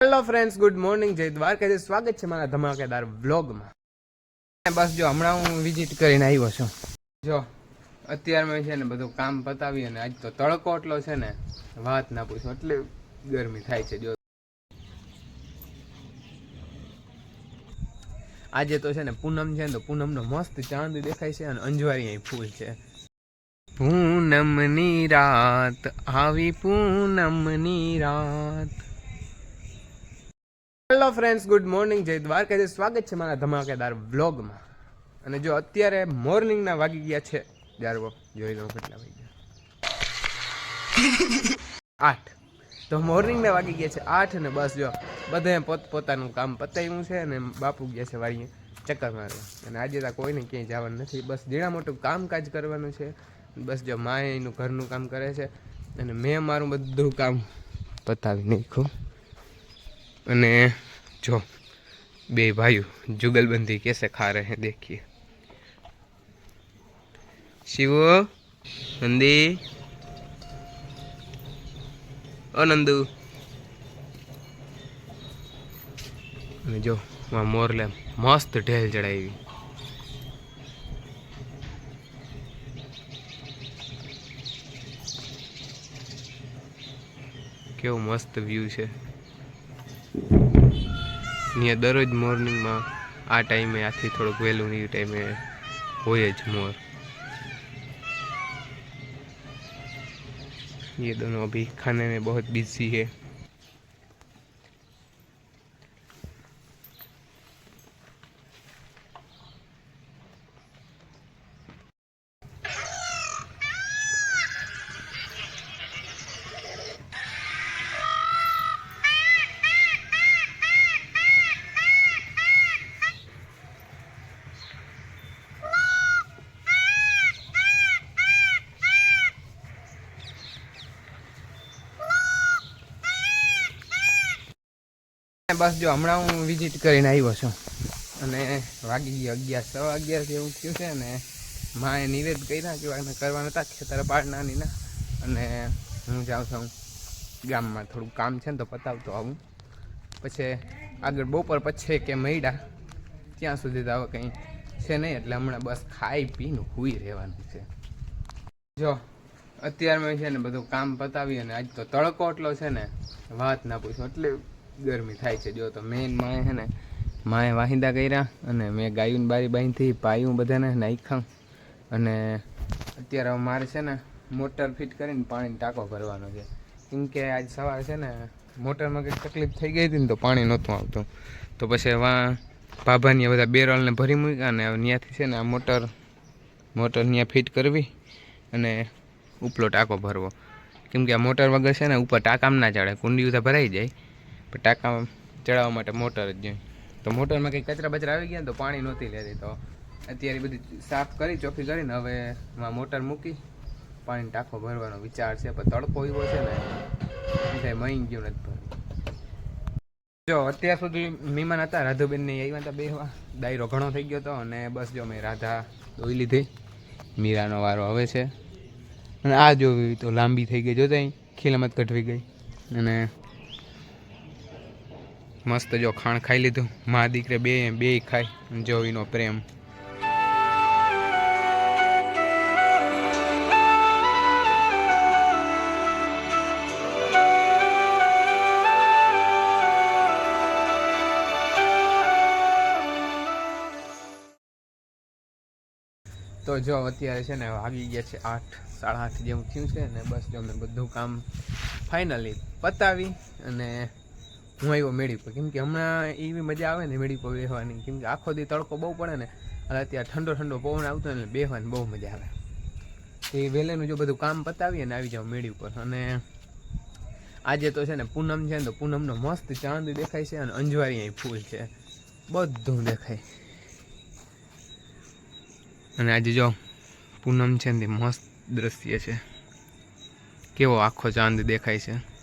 Hello friends good morning જય દ્વારકાથી સ્વાગત છે મારા ધમાકેદાર વ્લોગમાં બસ જો, હમણાં હું વિઝિટ કરીને આવ્યો છું. જો, અત્યારમાં છે ને બધું કામ પતાવી અને આજ તો તડકો એટલો છે ને, વાત ના પૂછો, એટલે ગરમી થાય છે, જો. આજે તો છે ને પૂનમ છે ને તો પૂનમનો મસ્ત ચાંદ દેખાય છે અને અંજવારી અહીં ફૂલ છે. પૂનમની રાત, આવી પૂનમની રાત. હેલો ફ્રેન્ડ્સ ગુડ મોર્નિંગ જય દ્વારકાથી સ્વાગત છે મારા ધમાકેદાર વ્લોગમાં. અને જો અત્યારે મોર્નિંગના વાગી ગયા છે, જારવો, જોઈ લો કેટલા વાગ્યા. આઠ. તો મોર્નિંગના વાગી ગયા છે આઠ અને બસ જો બધે પોત પોતાનું કામ પતાવ્યું છે અને બાપુ ગયા છે વાળીએ ચક્કર મારવા. અને આજે તો કોઈને ક્યાંય જવાનું નથી. બસ ઝીણા મોટું કામકાજ કરવાનું છે. બસ જો માએ એનું ઘરનું કામ કરે છે. અને મેં મારું બધું કામ પતાવી નાખ્યું. અને જો બે ભાઈઓ जुगलबंदी कैसे खा रहे हैं देखिए शिवो नंदी ओ नंदू અને જો માં મોરલે મસ્ત ઢેલ ચડાવી કેવું મસ્ત વ્યૂ છે અહીંયા દરરોજ મોર્નિંગમાં આ ટાઈમે આથી થોડુંક વહેલું એ ટાઈમે હોય જ મોર ये दोनों अभी खाने में बहुत बिजी है બસ જો હમણાં હું વિઝિટ કરીને આવ્યો છું. અને વાગી ગયો અગિયાર છ અગિયાર જેવું થયું છે ને માએ નિવેદ કર્યા કે વાગને કરવાના હતા ખેતર પાડનાની ના અને હું જાઉં છું ગામમાં થોડું કામ છે ને તો પતાવતો આવું. પછી આગળ બપોર પછી કે મૈડા ત્યાં સુધી તો હવે કંઈ છે નહીં, એટલે હમણાં બસ ખાઈ પીને હુઈ રહેવાનું છે. જો, અત્યારમાં છે ને બધું કામ પતાવી અને આજ તો તડકો એટલો છે ને, વાત ના પૂછો. એટલે ગરમી થાય છે. જો તો મેન માએ છે ને, માએ વાહિંદા કર્યા અને મેં ગાયું બારી બાંધી પાયું બધાને નાખ્યા. અને અત્યારે મારે છે ને મોટર ફિટ કરીને પાણીનો ટાંકો ભરવાનો છે. કેમ કે આજ સવારે છે ને મોટરમાં કંઈક તકલીફ થઈ ગઈ હતી ને તો પાણી નહોતું આવતું. તો પછી વા ભાભાની બધા બેરલને ભરી મૂક્યા અને ત્યાંથી છે ને આ મોટર મોટર ત્યાં ફિટ કરવી અને ઉપલો ટાંકો ભરવો. કેમ કે આ મોટર વગર છે ને ઉપર ટાંકામાં ના ચડે કુંડી બધા ભરાઈ જાય. ટાંકા ચડાવવા માટે મોટર જ જોઈએ. તો મોટરમાં કંઈ કચરા બચરા આવી ગયા તો પાણી નહોતી લેતી. તો અત્યારે બધી સાફ કરી, ચોખ્ખી કરીને હવે એમાં મોટર મૂકી પાણી ટાંકો ભરવાનો વિચાર છે. પણ તડકો એવો છે ને, એટલે મહી ગયું નથી જો, અત્યાર સુધી મહેમાન હતા રાધુબેનને આવ્યા હતા બેહવા. દાયરો ઘણો થઈ ગયો હતો અને બસ જો મેં રાધા ધોઈ લીધી. મીરાનો વારો હવે છે. અને આ જોવી તો લાંબી થઈ ગઈ જો ત્યાં ખીલામત કટવી ગઈ. અને મસ્ત જો ખાણ ખાઈ લીધું. મા દીકરે બે બે ખાય જો પ્રેમ. તો જો અત્યારે છે ને વાગી ગયા છે આઠ, સાડા આઠ જેવું થયું છે ને બસ જો મેં બધું કામ ફાઇનલી પતાવી અને હું આવ્યો મેળી પર કેમ કે હમણાં એવી મજા આવે ને મેળી પર બેસવાની કેમ કે આખો દી તડકો બહુ પડે ને અને અત્યારે ઠંડો ઠંડો પવન આવતો ને બેસવાની બહુ મજા આવે. એ વહેલેનું જો બધું કામ પતાવીએ ને આવી જાઉં મેળી ઉપર અને આજે તો છે ને પૂનમ છે ને તો પૂનમનો મસ્ત ચાંદ દેખાય છે અને અંજવારી અહીં ફૂલ છે. બધું દેખાય. અને આજે જો પૂનમ છે ને તે મસ્ત દ્રશ્ય છે. કેવો આખો ચાંદ દેખાય છે.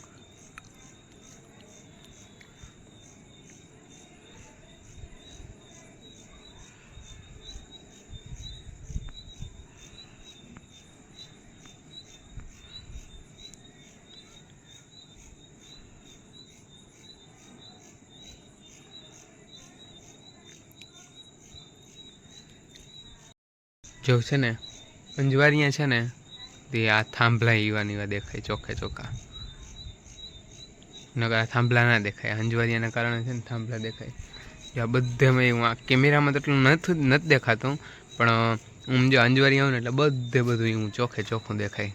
જો છે ને, અંજવારિયા છે ને, તે આ થાંભલા એવા એવા દેખાય ચોખ્ખે નકર આ થાંભલા ના દેખાય, અંજવારિયાના કારણે છે ને થાંભલા દેખાય. જો આ બધેમાં એવું, આ કેમેરામાં તો એટલું નથી નથી દેખાતું, પણ હું જો અંજવારી આવું ને એટલે બધે બધું એવું ચોખ્ખે ચોખ્ખું દેખાય.